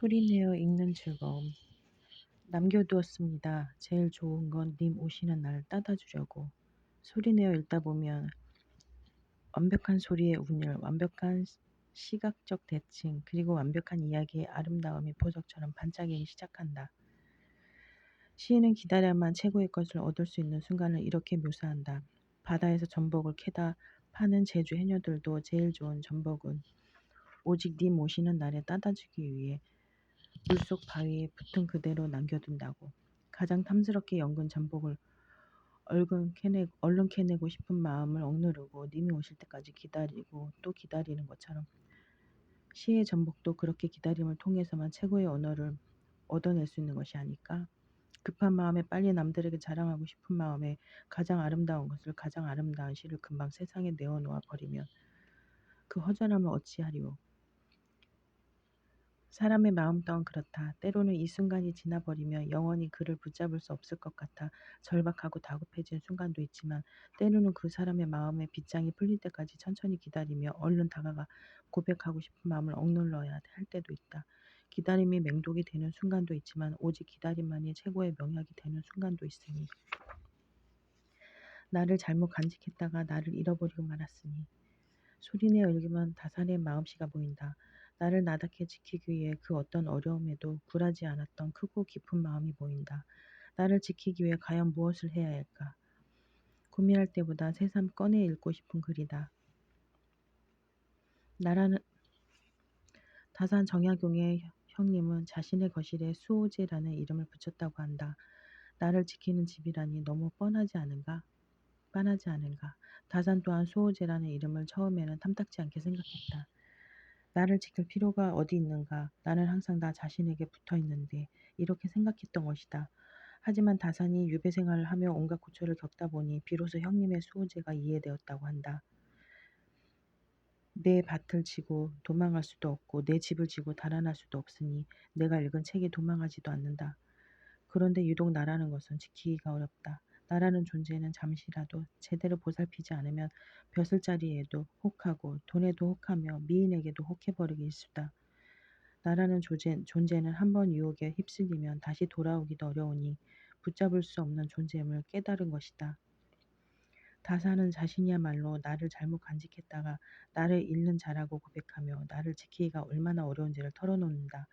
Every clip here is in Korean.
소리내어 읽는 즐거움. 남겨두었습니다. 제일 좋은 건 님 오시는 날 따다 주려고. 소리내어 읽다 보면 완벽한 소리의 운율, 완벽한 시각적 대칭, 그리고 완벽한 이야기의 아름다움이 보석처럼 반짝이기 시작한다. 시인은 기다려야만 최고의 것을 얻을 수 있는 순간을 이렇게 묘사한다. 바다에서 전복을 캐다 파는 제주 해녀들도 제일 좋은 전복은 오직 님 오시는 날에 따다 주기 위해 물속 바위에 붙은 그대로 남겨둔다고. 가장 탐스럽게 연근 전복을 얼른 캐내, 얼른 캐내고 싶은 마음을 억누르고 님이 오실 때까지 기다리고 또 기다리는 것처럼 시의 전복도 그렇게 기다림을 통해서만 최고의 언어를 얻어낼 수 있는 것이 아닐까? 급한 마음에 빨리 남들에게 자랑하고 싶은 마음에 가장 아름다운 것을 가장 아름다운 시를 금방 세상에 내어놓아 버리면 그 허전함을 어찌하리오? 사람의 마음 또한 그렇다. 때로는 이 순간이 지나버리면 영원히 그를 붙잡을 수 없을 것 같아 절박하고 다급해진 순간도 있지만 때로는 그 사람의 마음의 빗장이 풀릴 때까지 천천히 기다리며 얼른 다가가 고백하고 싶은 마음을 억눌러야 할 때도 있다. 기다림이 맹독이 되는 순간도 있지만 오직 기다림만이 최고의 명약이 되는 순간도 있으니 나를 잘못 간직했다가 나를 잃어버리고 말았으니 소리내어 읽으면 다산의 마음씨가 보인다. 나를 나답게 지키기 위해 그 어떤 어려움에도 굴하지 않았던 크고 깊은 마음이 보인다. 나를 지키기 위해 과연 무엇을 해야 할까? 고민할 때보다 새삼 꺼내 읽고 싶은 글이다. 나라는 다산 정약용의 형님은 자신의 거실에 수호제라는 이름을 붙였다고 한다. 나를 지키는 집이라니 너무 뻔하지 않은가? 빤하지 않은가? 다산 또한 수호제라는 이름을 처음에는 탐탁지 않게 생각했다. 나를 지킬 필요가 어디 있는가? 나는 항상 나 자신에게 붙어 있는데 이렇게 생각했던 것이다. 하지만 다산이 유배 생활을 하며 온갖 고초를 겪다 보니 비로소 형님의 수호제가 이해되었다고 한다. 내 밭을 지고 도망갈 수도 없고 내 집을 지고 달아날 수도 없으니 내가 읽은 책이 도망하지도 않는다. 그런데 유독 나라는 것은 지키기가 어렵다. 나라는 존재는 잠시라도 제대로 보살피지 않으면 벼슬자리에도 혹하고 돈에도 혹하며 미인에게도 혹해버리기 일수다. 나라는 존재, 존재는 한 번 유혹에 휩쓸리면 다시 돌아오기도 어려우니 붙잡을 수 없는 존재임을 깨달은 것이다. 다사는 자신이야말로 나를 잘못 간직했다가 나를 잃는 자라고 고백하며 나를 지키기가 얼마나 어려운지를 털어놓는다.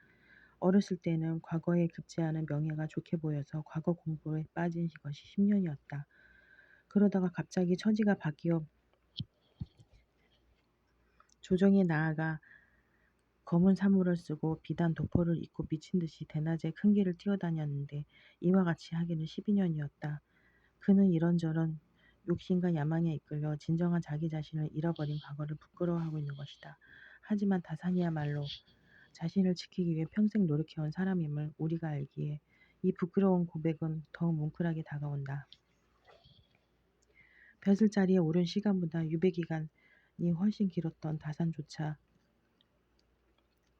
어렸을 때는 과거에 급제하는 명예가 좋게 보여서 과거 공부에 빠진 것이 10년이었다. 그러다가 갑자기 처지가 바뀌어 조정에 나아가 검은 사물을 쓰고 비단 도포를 입고 미친 듯이 대낮에 큰 길을 뛰어다녔는데 이와 같이 하기는 12년이었다. 그는 이런저런 욕심과 야망에 이끌려 진정한 자기 자신을 잃어버린 과거를 부끄러워하고 있는 것이다. 하지만 다산이야말로 자신을 지키기 위해 평생 노력해온 사람임을 우리가 알기에 이 부끄러운 고백은 더욱 뭉클하게 다가온다. 벼슬 자리에 오른 시간보다 유배 기간이 훨씬 길었던 다산조차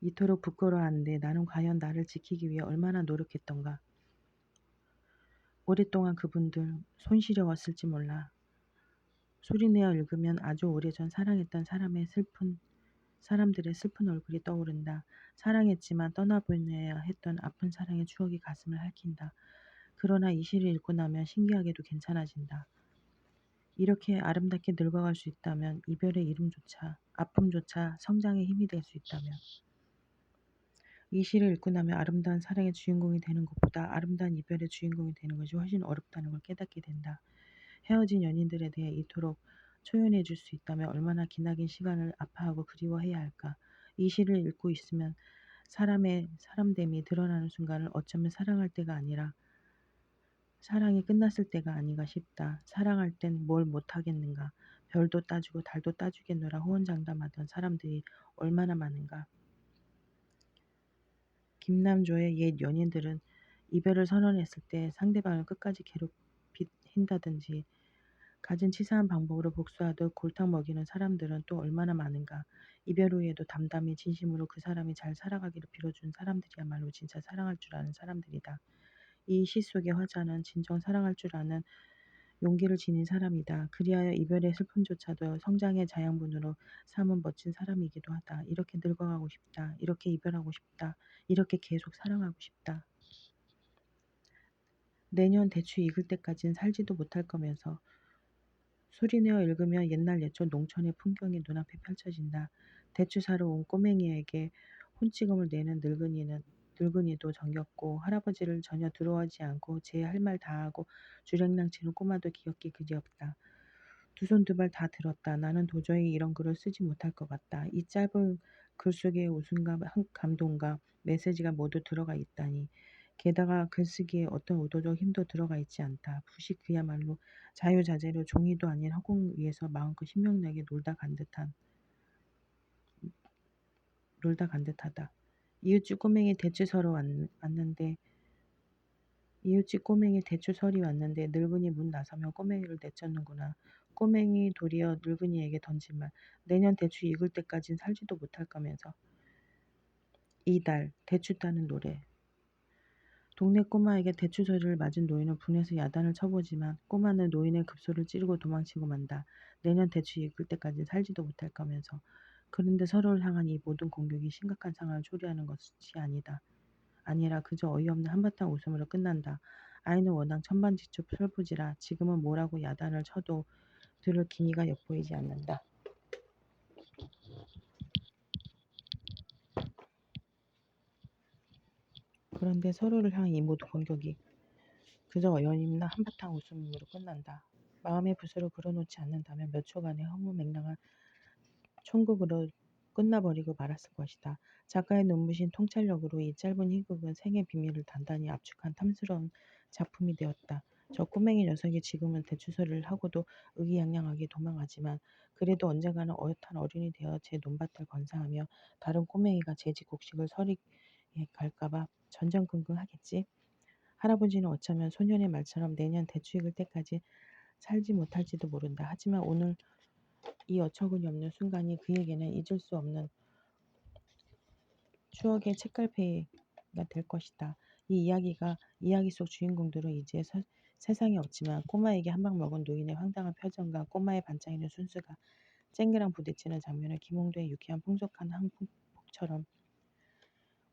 이토록 부끄러워하는데 나는 과연 나를 지키기 위해 얼마나 노력했던가. 오랫동안 그분들 손 시려웠을지 몰라. 소리내어 읽으면 아주 오래전 사랑했던 사람의 슬픈 사람들의 슬픈 얼굴이 떠오른다. 사랑했지만 떠나보내야 했던 아픈 사랑의 추억이 가슴을 핥힌다. 그러나 이 시를 읽고 나면 신기하게도 괜찮아진다. 이렇게 아름답게 늙어갈 수 있다면 이별의 이름조차 아픔조차 성장의 힘이 될 수 있다면 이 시를 읽고 나면 아름다운 사랑의 주인공이 되는 것보다 아름다운 이별의 주인공이 되는 것이 훨씬 어렵다는 걸 깨닫게 된다. 헤어진 연인들에 대해 이토록 초연해 줄 수 있다면 얼마나 기나긴 시간을 아파하고 그리워해야 할까. 이 시를 읽고 있으면 사람의 사람됨이 드러나는 순간을 어쩌면 사랑할 때가 아니라 사랑이 끝났을 때가 아닌가 싶다. 사랑할 땐 뭘 못하겠는가. 별도 따주고 달도 따주겠노라 호언장담하던 사람들이 얼마나 많은가. 김남조의 옛 연인들은 이별을 선언했을 때 상대방을 끝까지 괴롭힌다든지 가진 치사한 방법으로 복수하듯 골탕 먹이는 사람들은 또 얼마나 많은가. 이별 후에도 담담히 진심으로 그 사람이 잘 살아가기를 빌어준 사람들이야말로 진짜 사랑할 줄 아는 사람들이다. 이 시 속의 화자는 진정 사랑할 줄 아는 용기를 지닌 사람이다. 그리하여 이별의 슬픔조차도 성장의 자양분으로 삼은 멋진 사람이기도 하다. 이렇게 늙어가고 싶다. 이렇게 이별하고 싶다. 이렇게 계속 사랑하고 싶다. 내년 대추 익을 때까진 살지도 못할 거면서 소리내어 읽으며 옛날 예전 농촌의 풍경이 눈앞에 펼쳐진다. 대추 사러 온 꼬맹이에게 혼치금을 내는 늙은이는 늙은이도 정겹고 할아버지를 전혀 들어오지 않고 제 할 말 다 하고 주랭랑 치는 꼬마도 귀엽기 그지없다. 두 손 두 발 다 들었다. 나는 도저히 이런 글을 쓰지 못할 것 같다. 이 짧은 글 속에 웃음과 감동과 메시지가 모두 들어가 있다니. 게다가 글쓰기에 어떤 의도적 힘도 들어가 있지 않다. 부식 그야말로 자유자재로 종이도 아닌 허공 위에서 마음껏 신명나게 놀다 간 듯한 놀다 간 듯하다. 이웃집 꼬맹이 대추서러 왔, 왔는데 이웃집 꼬맹이 대추설이 왔는데 늙은이 문 나서며 꼬맹이를 내쫓는구나. 꼬맹이 도리어 늙은이에게 말. 내년 대추 익을 때까진 살지도 못할 거면서. 이달 대추 따는 노래. 동네 꼬마에게 대추 소리를 맞은 노인은 분해서 야단을 쳐보지만 꼬마는 노인의 급소를 찌르고 도망치고 만다. 내년 대추 익을 때까지 살지도 못할 거면서. 그런데 서로를 향한 이 모든 공격이 심각한 상황을 초래하는 것이 아니다. 아니라 그저 어이없는 한바탕 웃음으로 끝난다. 아이는 워낙 천반지축 슬프지라 지금은 뭐라고 야단을 쳐도 들을 기미가 엿보이지 않는다. 그런데 서로를 향한 이 모든 공격이 그저 어이없는 한바탕 웃음으로 끝난다. 마음의 붓으로 그려놓지 않는다면 몇 초간의 허무맹랑한 총극으로 끝나버리고 말았을 것이다. 작가의 눈부신 통찰력으로 이 짧은 희극은 생의 비밀을 단단히 압축한 탐스러운 작품이 되었다. 저 꼬맹이 녀석이 지금은 대추소리를 하고도 의기양양하게 도망가지만 그래도 언젠가는 어엿한 어른이 되어 제 논밭을 건사하며 다른 꼬맹이가 제 집 곡식을 서리에 갈까봐 전전긍긍 하겠지. 할아버지는 어쩌면 소년의 말처럼 내년 대추 익을 때까지 살지 못할지도 모른다. 하지만 오늘 이 어처구니 없는 순간이 그에게는 잊을 수 없는 추억의 책갈피가 될 것이다. 이 이야기가 이야기 속 주인공들은 이제 서, 세상에 없지만 꼬마에게 한 방 먹은 노인의 황당한 표정과 꼬마의 반짝이는 순수가 쨍그랑 부딪히는 장면을 김홍도의 유쾌한 풍속한 항폭처럼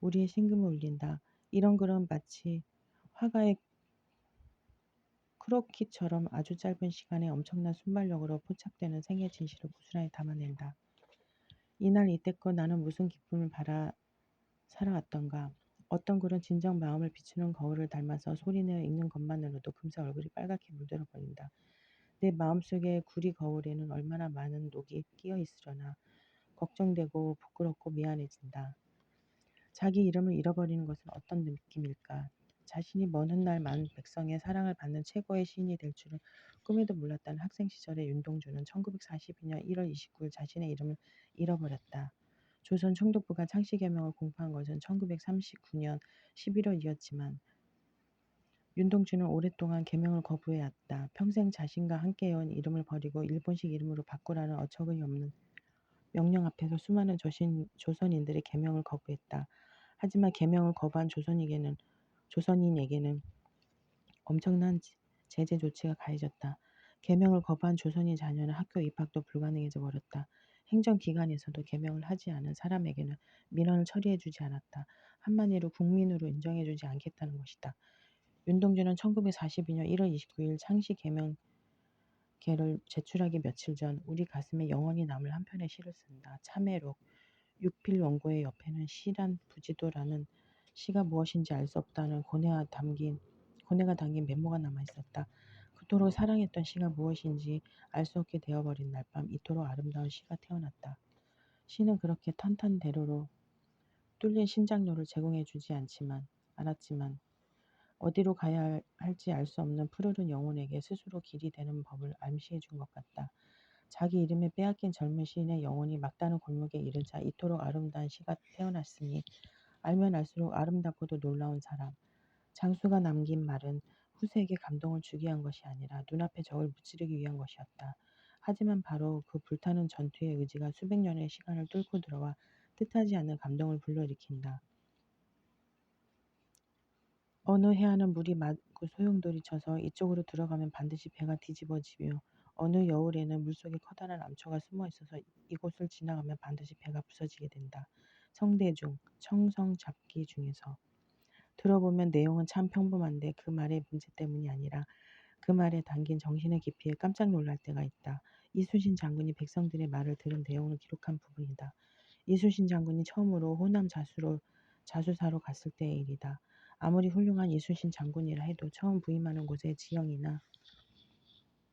우리의 심금을 울린다. 이런 글은 마치 화가의 크로키처럼 아주 짧은 시간에 엄청난 순발력으로 포착되는 생의 진실을 고스란히 담아낸다. 이날 이때껏 나는 무슨 기쁨을 바라 살아왔던가. 어떤 글은 진정 마음을 비추는 거울을 닮아서 소리내어 읽는 것만으로도 금세 얼굴이 빨갛게 물들어 버린다. 내 마음속의 구리 거울에는 얼마나 많은 녹이 끼어 있으려나. 걱정되고 부끄럽고 미안해진다. 자기 이름을 잃어버리는 것은 어떤 느낌일까? 자신이 먼 훗날 많은 백성의 사랑을 받는 최고의 시인이 될 줄은 꿈에도 몰랐다는 학생 시절의 윤동주는 1942년 1월 29일 자신의 이름을 잃어버렸다. 조선 총독부가 창씨개명을 공포한 것은 1939년 11월이었지만 윤동주는 오랫동안 개명을 거부해왔다. 평생 자신과 함께해온 이름을 버리고 일본식 이름으로 바꾸라는 어처구니 없는 명령 앞에서 수많은 조신, 조선인들의 개명을 거부했다. 하지만 개명을 거부한 조선인에게는 조선인에게는 엄청난 제재 조치가 가해졌다. 개명을 거부한 조선인 자녀는 학교 입학도 불가능해져 버렸다. 행정기관에서도 개명을 하지 않은 사람에게는 민원을 처리해주지 않았다. 한마디로 국민으로 인정해주지 않겠다는 것이다. 윤동주는 1942년 1월 29일 창시 개명 계를 제출하기 며칠 전 우리 가슴에 영원히 남을 한 편의 시를 쓴다. 참회록 육필 원고의 옆에는 시란 부지도라는 시가 무엇인지 알 수 없다는 고뇌가 담긴 고뇌가 담긴 메모가 남아 있었다. 그토록 사랑했던 시가 무엇인지 알 수 없게 되어버린 날밤 이토록 아름다운 시가 태어났다. 시는 그렇게 탄탄대로로 뚫린 심장로를 제공해 주지 않지만 않았지만 어디로 가야 할지 알 수 없는 푸르른 영혼에게 스스로 길이 되는 법을 암시해 준 것 같다. 자기 이름에 빼앗긴 젊은 시인의 영혼이 막다른 골목에 이르자 이토록 아름다운 시가 태어났으니 알면 알수록 아름답고도 놀라운 사람. 장수가 남긴 말은 후세에게 감동을 주기 위한 것이 아니라 눈앞에 적을 무찌르기 위한 것이었다. 하지만 바로 그 불타는 전투의 의지가 수백 년의 시간을 뚫고 들어와 뜻하지 않는 감동을 불러일으킨다. 어느 해안은 물이 맑고 소용돌이 쳐서 이쪽으로 들어가면 반드시 배가 뒤집어지며 어느 여울에는 물속에 커다란 암초가 숨어 있어서 이곳을 지나가면 반드시 배가 부서지게 된다. 성대중, 청성 잡기 중에서 들어보면 내용은 참 평범한데 그 말의 문제 때문이 아니라 그 말에 담긴 정신의 깊이에 깜짝 놀랄 때가 있다. 이순신 장군이 백성들의 말을 들은 내용을 기록한 부분이다. 이순신 장군이 처음으로 호남 자수로 자수사로 갔을 때의 일이다. 아무리 훌륭한 이순신 장군이라 해도 처음 부임하는 곳의 지형이나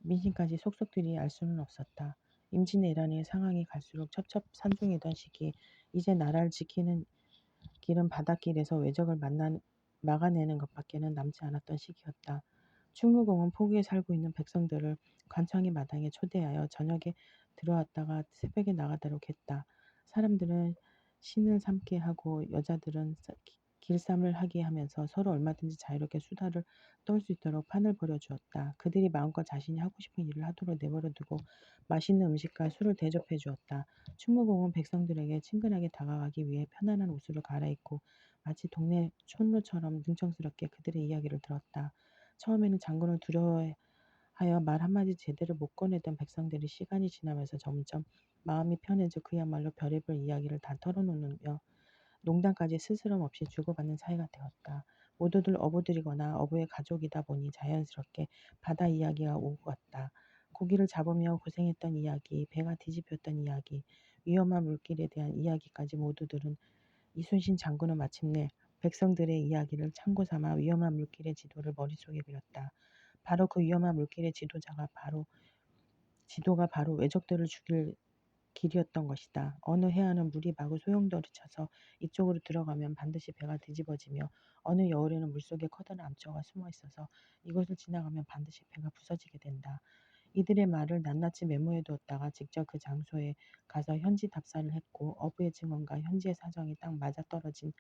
민심까지 속속들이 알 수는 없었다. 임진왜란의 상황이 갈수록 첩첩산중이던 시기 이제 나라를 지키는 길은 바닷길에서 외적을 만나 막아내는 것밖에는 남지 않았던 시기였다. 충무공은 포구에 살고 있는 백성들을 관창의 마당에 초대하여 저녁에 들어왔다가 새벽에 나가도록 했다. 사람들은 신을 삼게 하고 여자들은 길쌈을 하게 하면서 서로 얼마든지 자유롭게 수다를 떨 수 있도록 판을 벌여주었다. 그들이 마음껏 자신이 하고 싶은 일을 하도록 내버려두고 맛있는 음식과 술을 대접해 주었다. 충무공은 백성들에게 친근하게 다가가기 위해 편안한 옷을 갈아입고 마치 동네 촌로처럼 능청스럽게 그들의 이야기를 들었다. 처음에는 장군을 두려워하여 말 한마디 제대로 못 꺼내던 백성들이 시간이 지나면서 점점 마음이 편해져 그야말로 별의별 이야기를 다 털어놓으며 농담까지 스스럼 없이 주고받는 사이가 되었다. 모두들 어부들이거나 어부의 가족이다 보니 자연스럽게 바다 이야기가 오고 갔다. 고기를 잡으며 고생했던 이야기, 배가 뒤집혔던 이야기, 위험한 물길에 대한 이야기까지 모두 들은 이순신 장군은 마침내 백성들의 이야기를 참고 삼아 위험한 물길의 지도를 머릿속에 그렸다. 바로 그 위험한 물길의 지도자가 바로 지도가 바로 외적들을 죽일 길이었던 것이다. 어느 해안은 물이 마구 소용돌이 쳐서 이쪽으로 들어가면 반드시 배가 뒤집어지며 어느 여울에는 물속에 커다란 암초가 숨어 있어서 이곳을 지나가면 반드시 배가 부서지게 된다. 이들의 말을 낱낱이 메모해 두었다가 직접 그 장소에 가서 현지 답사를 했고 어부의 증언과 현지의 사정이 딱 맞아떨어진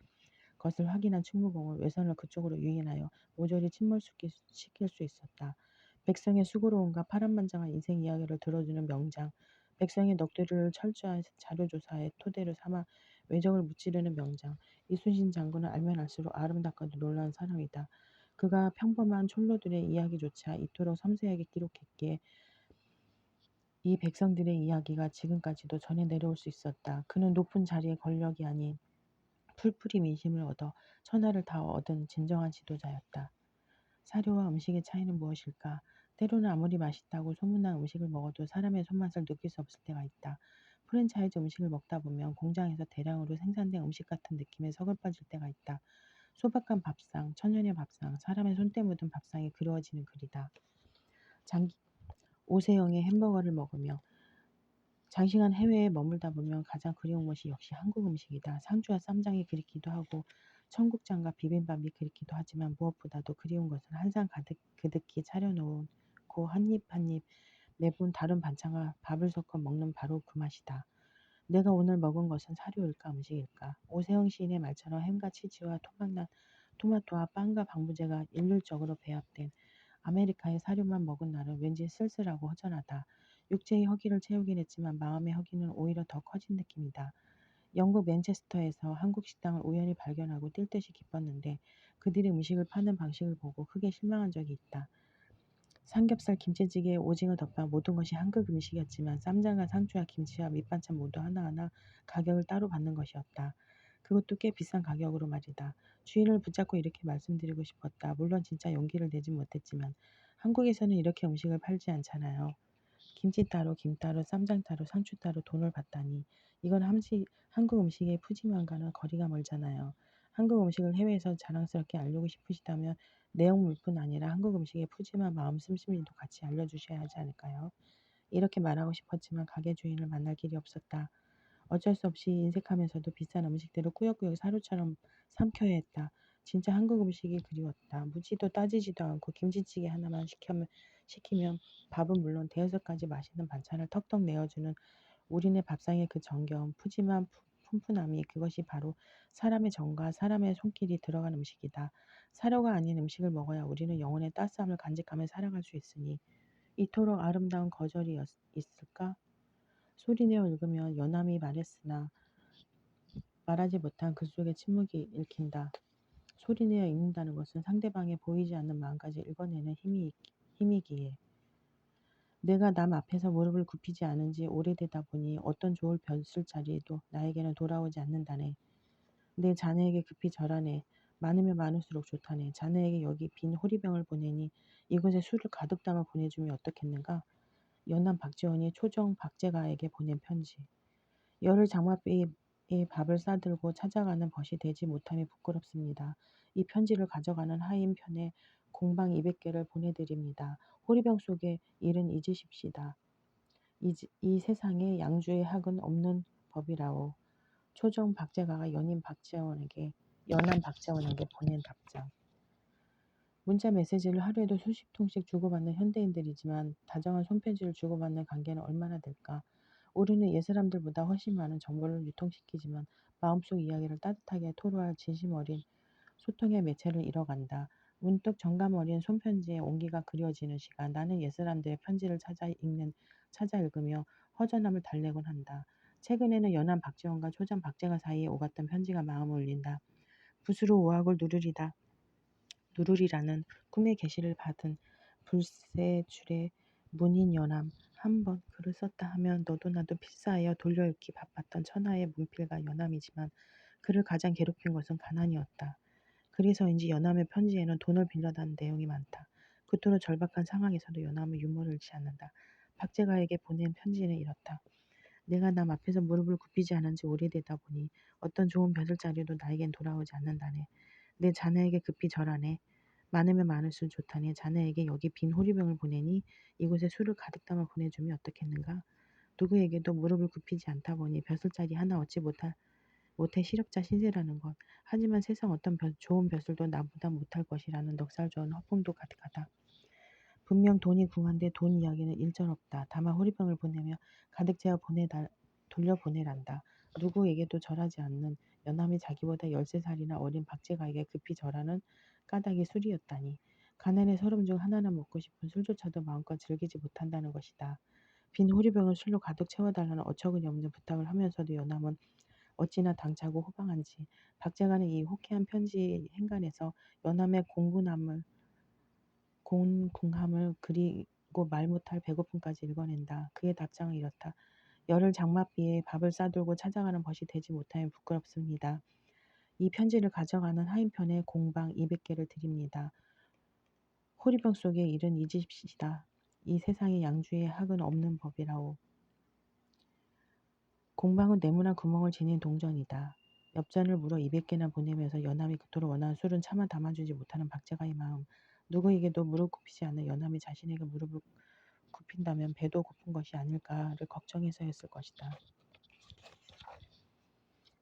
것을 확인한 충무공은 외선을 그쪽으로 유인하여 모조리 침몰시킬 수 있었다. 백성의 수고로움과 파란만장한 인생 이야기를 들어주는 명장, 백성의 넋두리를 철저한 자료조사의 토대로 삼아 외적을 무찌르는 명장. 이순신 장군은 알면 알수록 아름답고도 놀라운 사람이다. 그가 평범한 촌로들의 이야기조차 이토록 섬세하게 기록했기에 이 백성들의 이야기가 지금까지도 전해 내려올 수 있었다. 그는 높은 자리의 권력이 아닌 풀풀이 민심을 얻어 천하를 다 얻은 진정한 지도자였다. 사료와 음식의 차이는 무엇일까? 때로는 아무리 맛있다고 소문난 음식을 먹어도 사람의 손맛을 느낄 수 없을 때가 있다. 프랜차이즈 음식을 먹다 보면 공장에서 대량으로 생산된 음식 같은 느낌에 서글퍼질 때가 있다. 소박한 밥상, 천연의 밥상, 사람의 손때 묻은 밥상이 그리워지는 글이다. 장기, 오세영의 햄버거를 먹으며 장시간 해외에 머물다 보면 가장 그리운 것이 역시 한국 음식이다. 상주와 쌈장이 그립기도 하고 청국장과 비빔밥이 그립기도 하지만 무엇보다도 그리운 것은 한상 가득 그득히 차려놓은 않고 한 입 한 입 매번 다른 반찬과 밥을 섞어 먹는 바로 그 맛이다. 내가 오늘 먹은 것은 사료일까 음식일까? 오세영 시인의 말처럼 햄과 치즈와 토막난 토마토와 빵과 방부제가 일률적으로 배합된 아메리카의 사료만 먹은 날은 왠지 쓸쓸하고 허전하다. 육체의 허기를 채우긴 했지만 마음의 허기는 오히려 더 커진 느낌이다. 영국 맨체스터에서 한국 식당을 우연히 발견하고 뛸 듯이 기뻤는데 그들의 음식을 파는 방식을 보고 크게 실망한 적이 있다. 삼겹살, 김치찌개, 오징어 덮밥 모든 것이 한국 음식이었지만 쌈장과 상추와 김치와 밑반찬 모두 하나하나 가격을 따로 받는 것이었다. 그것도 꽤 비싼 가격으로 말이다. 주인을 붙잡고 이렇게 말씀드리고 싶었다. 물론 진짜 용기를 내진 못했지만 한국에서는 이렇게 음식을 팔지 않잖아요. 김치 따로, 김 따로, 쌈장 따로, 상추 따로 돈을 받다니 이건 함시, 한국 음식의 푸짐함과는 거리가 멀잖아요. 한국 음식을 해외에서 자랑스럽게 알리고 싶으시다면 내용물뿐 아니라 한국 음식의 푸짐한 마음 씀씀이도 같이 알려주셔야 하지 않을까요? 이렇게 말하고 싶었지만 가게 주인을 만날 길이 없었다. 어쩔 수 없이 인색하면서도 비싼 음식들을 꾸역꾸역 사료처럼 삼켜야 했다. 진짜 한국 음식이 그리웠다. 묻지도 따지지도 않고 김치찌개 하나만 시키면, 시키면 밥은 물론 대여섯 가지 맛있는 반찬을 턱턱 내어주는 우리네 밥상의 그 정겨움, 푸짐한 푼푼함이 그것이 바로 사람의 정과 사람의 손길이 들어간 음식이다. 사료가 아닌 음식을 먹어야 우리는 영혼의 따스함을 간직하며 살아갈 수 있으니 이토록 아름다운 거절이 있을까? 소리내어 읽으면 연함이 말했으나 말하지 못한 그 속에 침묵이 읽힌다. 소리내어 읽는다는 것은 상대방의 보이지 않는 마음까지 읽어내는 힘이, 힘이기에 내가 남 앞에서 무릎을 굽히지 않은 지 오래되다 보니 어떤 좋을 벼슬 자리에도 나에게는 돌아오지 않는다네. 내 자네에게 급히 절하네. 많으면 많을수록 좋다네. 자네에게 여기 빈 호리병을 보내니 이곳에 술을 가득 담아 보내주면 어떻겠는가? 연남 박지원이 초정 박재가에게 보낸 편지. 열흘 장맛비에 밥을 싸들고 찾아가는 벗이 되지 못함이 부끄럽습니다. 이 편지를 가져가는 하인 편에 공방 200개를 보내드립니다. 호리병 속에 일은 잊으십시다. 이, 이 세상에 양주의 학은 없는 법이라오. 초정 박재가가 연인 박재원에게 연한 박재원에게 보낸 답장. 문자 메시지를 하루에도 수십 통씩 주고받는 현대인들이지만 다정한 손편지를 주고받는 관계는 얼마나 될까? 우리는 옛사람들보다 훨씬 많은 정보를 유통시키지만 마음속 이야기를 따뜻하게 토로할 진심 어린 소통의 매체를 잃어간다. 문득 정감 어린 손편지의 온기가 그려지는 시간 나는 옛사람들의 편지를 찾아 읽는 찾아 읽으며 허전함을 달래곤 한다. 최근에는 연한 박지원과 초장 박재가 사이에 오갔던 편지가 마음을 울린다. 붓으로 오악을 누르리다. 누르리라는 꿈의 계시를 받은 불새 줄의 문인 연함 한 번 글을 썼다 하면 너도 나도 필사하여 돌려읽기 바빴던 천하의 문필과 연함이지만 그를 가장 괴롭힌 것은 가난이었다. 그래서인지 연함의 편지에는 돈을 빌려다는 내용이 많다. 그토록 절박한 상황에서도 연함은 유머를 잃지 않는다. 박재가에게 보낸 편지는 이렇다. 내가 남 앞에서 무릎을 굽히지 않은 지 오래되다 보니 어떤 좋은 벼슬자리도 나에겐 돌아오지 않는다네. 내 자네에게 급히 절하네. 많으면 많을수록 좋다네. 자네에게 여기 빈 호리병을 보내니 이곳에 술을 가득 담아 보내주면 어떻겠는가? 누구에게도 무릎을 굽히지 않다 보니 벼슬자리 하나 얻지 못할 못해 시력자 신세라는 것. 하지만 세상 어떤 벼, 좋은 벼슬도 나보다 못할 것이라는 넉살 좋은 허풍도 가득하다. 분명 돈이 궁한데 돈 이야기는 일절 없다. 다만 호리병을 보내며 가득 채워 보내달, 돌려보내란다. 누구에게도 절하지 않는 연함이 자기보다 열세 살이나 어린 박재가에게 급히 절하는 까닭이 술이었다니. 가난의 서름 중 하나나 먹고 싶은 술조차도 마음껏 즐기지 못한다는 것이다. 빈 호리병을 술로 가득 채워달라는 어처구니 없는 부탁을 하면서도 연함은 어찌나 당차고 호방한지 박재가는 이 호쾌한 편지 행간에서 연함의 공군함을 공궁함을 그리고 말 못할 배고픔까지 읽어낸다. 그의 답장은 이렇다. 열흘 장맛비에 밥을 싸들고 찾아가는 것이 되지 못하면 부끄럽습니다. 이 편지를 가져가는 하인편에 공방 200개를 드립니다. 호리병 속에 일은 잊으십시다. 이 세상에 양주의 학은 없는 법이라오. 공방은 네모난 구멍을 지닌 동전이다. 엽전을 물어 200개나 보내면서 연함이 그토록 원하는 술은 차마 담아주지 못하는 박재가의 마음. 누구에게도 무릎 굽히지 않는 연함이 자신에게 무릎을 굽힌다면 배도 고픈 것이 아닐까를 걱정해서였을 것이다.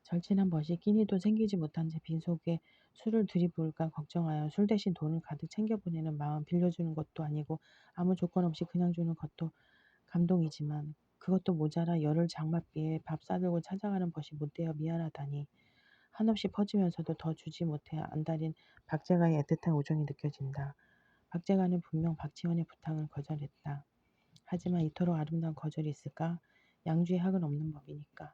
절친한 벗이 끼니도 생기지 못한 채 빈속에 술을 들이부을까 걱정하여 술 대신 돈을 가득 챙겨보내는 마음 빌려주는 것도 아니고 아무 조건 없이 그냥 주는 것도 감동이지만 그것도 모자라 열흘 장맛비에 밥 싸들고 찾아가는 벗이 못되어 미안하다니 한없이 퍼지면서도 더 주지 못해 안달인 박재가의 애틋한 우정이 느껴진다. 박재가는 분명 박지원의 부탁을 거절했다. 하지만 이토록 아름다운 거절이 있을까? 양주의 학은 없는 법이니까.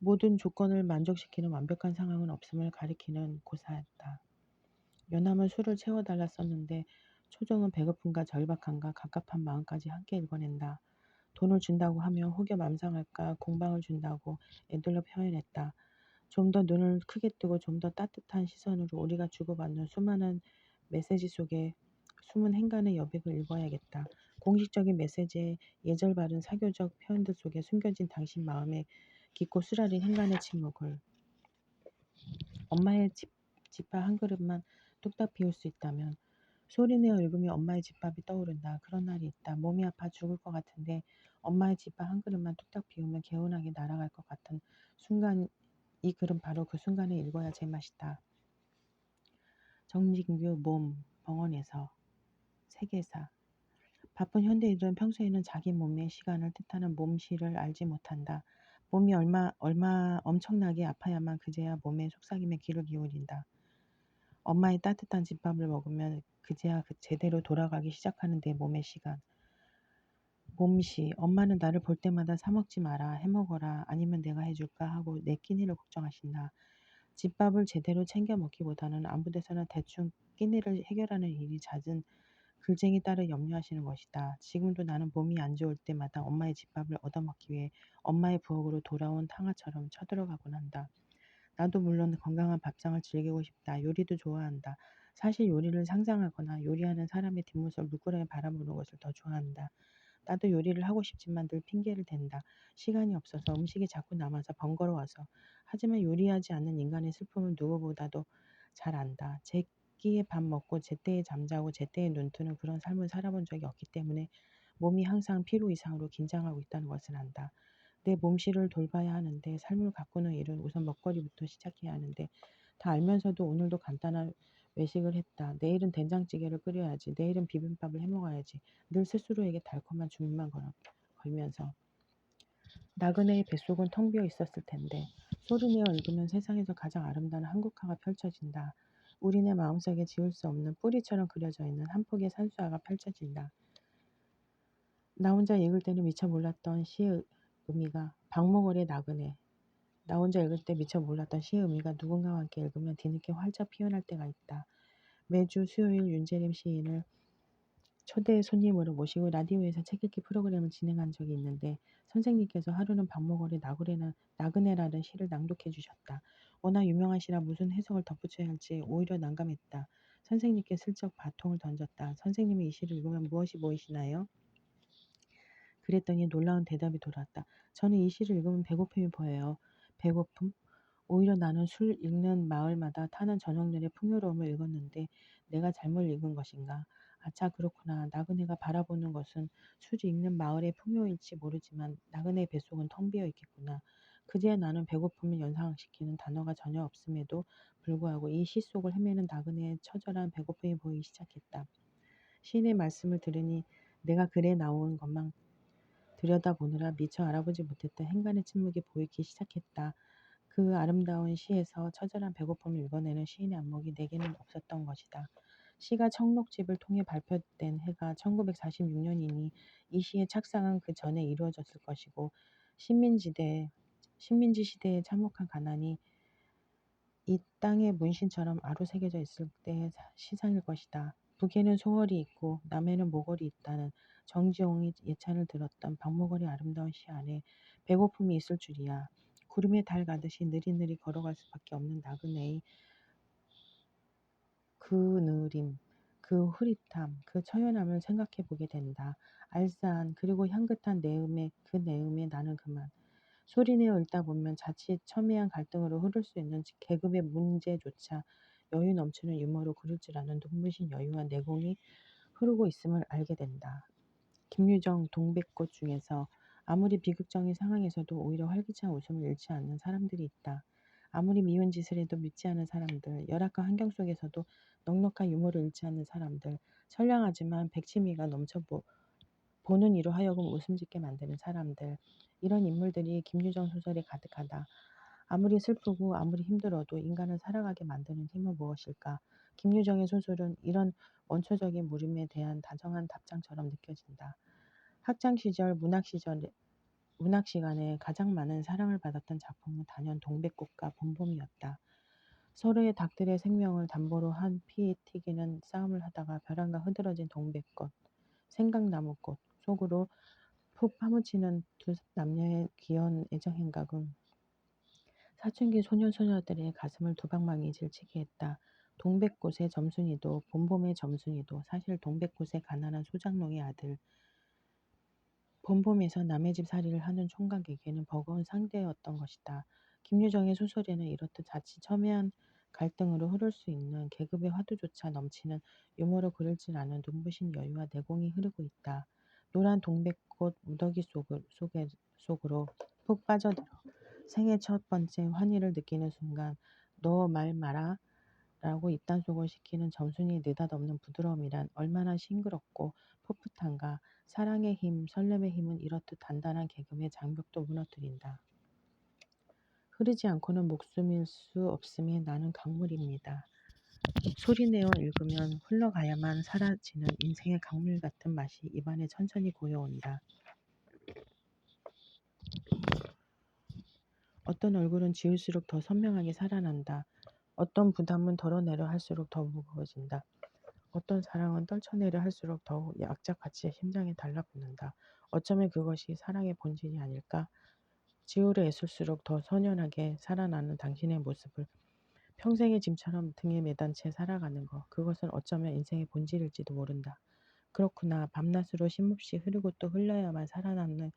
모든 조건을 만족시키는 완벽한 상황은 없음을 가리키는 고사였다. 연함은 술을 채워달라 썼는데 초정은 배고픔과 절박함과 갑갑한 마음까지 함께 읽어낸다. 돈을 준다고 하면 혹여 맘상할까 공방을 준다고 애들로 표현했다. 좀 더 눈을 크게 뜨고 좀 더 따뜻한 시선으로 우리가 주고받는 수많은 메시지 속에 숨은 행간의 여백을 읽어야겠다. 공식적인 메시지의 예절 바른 사교적 표현들 속에 숨겨진 당신 마음의 깊고 수라린 행간의 침묵을 엄마의 집, 집밥 한 그릇만 뚝딱 비울 수 있다면 소리내어 읽으며 엄마의 집밥이 떠오른다. 그런 날이 있다. 몸이 아파 죽을 것 같은데 엄마의 집밥 한 그릇만 뚝딱 비우면 개운하게 날아갈 것 같은 순간 이 글은 바로 그 순간에 읽어야 제맛이다. 정진규 몸 병원에서 세계사 바쁜 현대인들은 평소에는 자기 몸의 시간을 뜻하는 몸시를 알지 못한다. 몸이 얼마 얼마 엄청나게 아파야만 그제야 몸의 속삭임에 귀를 기울인다. 엄마의 따뜻한 집밥을 먹으면 그제야 그 제대로 돌아가기 시작하는 내 몸의 시간. 몸시, 엄마는 나를 볼 때마다 사 먹지 마라, 해 먹어라, 아니면 내가 해줄까 하고 내 끼니를 걱정하신다. 집밥을 제대로 챙겨 먹기보다는 아무 데서나 대충 끼니를 해결하는 일이 잦은 글쟁이 딸을 염려하시는 것이다. 지금도 나는 몸이 안 좋을 때마다 엄마의 집밥을 얻어먹기 위해 엄마의 부엌으로 돌아온 탕아처럼 쳐들어가곤 한다. 나도 물론 건강한 밥상을 즐기고 싶다. 요리도 좋아한다. 사실 요리를 상상하거나 요리하는 사람의 뒷모습을 물끄러미 바라보는 것을 더 좋아한다. 나도 요리를 하고 싶지만 늘 핑계를 댄다. 시간이 없어서 음식이 자꾸 남아서 번거로워서. 하지만 요리하지 않는 인간의 슬픔을 누구보다도 잘 안다. 제 끼에 밥 먹고 제때에 잠자고 제때에 눈 뜨는 그런 삶을 살아본 적이 없기 때문에 몸이 항상 피로 이상으로 긴장하고 있다는 것을 안다. 내 몸실을 돌봐야 하는데 삶을 가꾸는 일은 우선 먹거리부터 시작해야 하는데 다 알면서도 오늘도 간단한 외식을 했다. 내일은 된장찌개를 끓여야지. 내일은 비빔밥을 해 먹어야지. 늘 스스로에게 달콤한 주문만 걸- 걸면서 나그네의 뱃속은 텅 비어 있었을 텐데 소리내어 읽으면 세상에서 가장 아름다운 한국화가 펼쳐진다. 우리네 마음속에 지울 수 없는 뿌리처럼 그려져 있는 한 폭의 산수화가 펼쳐진다. 나 혼자 읽을 때는 미처 몰랐던 시의 의미가 박목월의 나그네. 나 혼자 읽을 때 미처 몰랐던 시의 의미가 누군가와 함께 읽으면 뒤늦게 활짝 피어날 때가 있다. 매주 수요일 윤재림 시인을 초대 손님으로 모시고 라디오에서 책 읽기 프로그램을 진행한 적이 있는데 선생님께서 하루는 박목월의 나그네나, 나그네라는 시를 낭독해 주셨다. 워낙 유명한 시라 무슨 해석을 덧붙여야 할지 오히려 난감했다. 선생님께 슬쩍 바통을 던졌다. 선생님이 이 시를 읽으면 무엇이 보이시나요? 그랬더니 놀라운 대답이 돌아왔다. 저는 이 시를 읽으면 배고픔이 보여요. 배고픔? 오히려 나는 술 읽는 마을마다 타는 저녁들의 풍요로움을 읽었는데 내가 잘못 읽은 것인가? 아차 그렇구나. 나그네가 바라보는 것은 술이 읽는 마을의 풍요일지 모르지만 나그네 뱃속은 텅 비어 있겠구나. 그제야 나는 배고픔을 연상시키는 단어가 전혀 없음에도 불구하고 이 시 속을 헤매는 나그네의 처절한 배고픔이 보이기 시작했다. 시인의 말씀을 들으니 내가 글에 나온 것만 들여다보느라 미처 알아보지 못했던 행간의 침묵이 보이기 시작했다. 그 아름다운 시에서 처절한 배고픔을 읽어내는 시인의 안목이 내게는 없었던 것이다. 시가 청록집을 통해 발표된 해가 1946년이니 이 시의 착상은 그 전에 이루어졌을 것이고 식민지대, 식민지 시대의 참혹한 가난이 이 땅의 문신처럼 아로 새겨져 있을 때의 시상일 것이다. 북에는 소월이 있고 남에는 모골이 있다는 정지용이 예찬을 들었던 박모걸의 아름다운 시 안에 배고픔이 있을 줄이야. 구름에 달 가듯이 느릿느릿 걸어갈 수밖에 없는 나그네의 그 느림, 그 흐릿함, 그 처연함을 생각해 보게 된다. 알싸한 그리고 향긋한 내음의 그 내음에 나는 그만 소리내어 읽다 보면 자칫 첨예한 갈등으로 흐를 수 있는 계급의 문제조차 여유 넘치는 유머로 그릴 줄 아는 눈부신 여유와 내공이 흐르고 있음을 알게 된다. 김유정 동백꽃 중에서 아무리 비극적인 상황에서도 오히려 활기찬 웃음을 잃지 않는 사람들이 있다. 아무리 미운 짓을 해도 믿지 않은 사람들, 열악한 환경 속에서도 넉넉한 유머를 잃지 않는 사람들, 선량하지만 백치미가 넘쳐 보, 보는 이로 하여금 웃음 짓게 만드는 사람들, 이런 인물들이 김유정 소설에 가득하다. 아무리 슬프고 아무리 힘들어도 인간을 살아가게 만드는 힘은 무엇일까? 김유정의 소설은 이런 원초적인 물음에 대한 다정한 답장처럼 느껴진다. 학창 시절, 문학 시절, 문학 시간에 가장 많은 사랑을 받았던 작품은 단연 동백꽃과 봄봄이었다. 서로의 닭들의 생명을 담보로 한 피에 튀기는 싸움을 하다가 벼랑과 흐드러진 동백꽃, 생강나무꽃 속으로 푹 파묻히는 두 남녀의 귀여운 애정 행각은 사춘기 소년 소녀들의 가슴을 두방망이 질치게 했다. 동백꽃의 점순이도 봄봄의 점순이도 사실 동백꽃의 가난한 소장농의 아들 봄봄에서 남의 집 살이를 하는 총각에게는 버거운 상대였던 것이다. 김유정의 소설에는 이렇듯 자칫 첨예한 갈등으로 흐를 수 있는 계급의 화두조차 넘치는 유머로 그릴 줄 아는 눈부신 여유와 내공이 흐르고 있다. 노란 동백꽃 무더기 속을, 속에, 속으로 푹 빠져들어 생애 첫 번째 환희를 느끼는 순간 너 말 마라 라고 입단속을 시키는 점순이의 느닷없는 부드러움이란 얼마나 싱그럽고 풋풋한가 사랑의 힘, 설렘의 힘은 이렇듯 단단한 계급의 장벽도 무너뜨린다. 흐르지 않고는 목숨일 수 없음에 나는 강물입니다. 소리내어 읽으면 흘러가야만 사라지는 인생의 강물 같은 맛이 입안에 천천히 고여온다. 어떤 얼굴은 지울수록 더 선명하게 살아난다. 어떤 부담은 덜어내려 할수록 더 무거워진다. 어떤 사랑은 떨쳐내려 할수록 더욱 약자같이 심장에 달라붙는다. 어쩌면 그것이 사랑의 본질이 아닐까? 지우려 애쓸수록 더 선연하게 살아나는 당신의 모습을 평생의 짐처럼 등에 매단 채 살아가는 것, 그것은 어쩌면 인생의 본질일지도 모른다. 그렇구나. 밤낮으로 쉼없이 흐르고 또 흘러야만 살아남는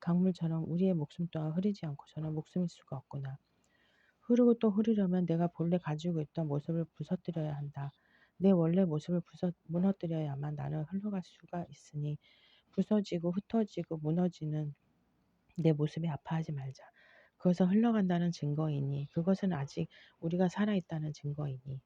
강물처럼 우리의 목숨 또한 흐르지 않고서는 목숨일 수가 없구나. 흐르고 또 흐르려면 내가 본래 가지고 있던 모습을 부서뜨려야 한다. 내 원래 모습을 부서, 무너뜨려야만 나는 흘러갈 수가 있으니 부서지고 흩어지고 무너지는 내 모습에 아파하지 말자. 그것은 흘러간다는 증거이니 그것은 아직 우리가 살아있다는 증거이니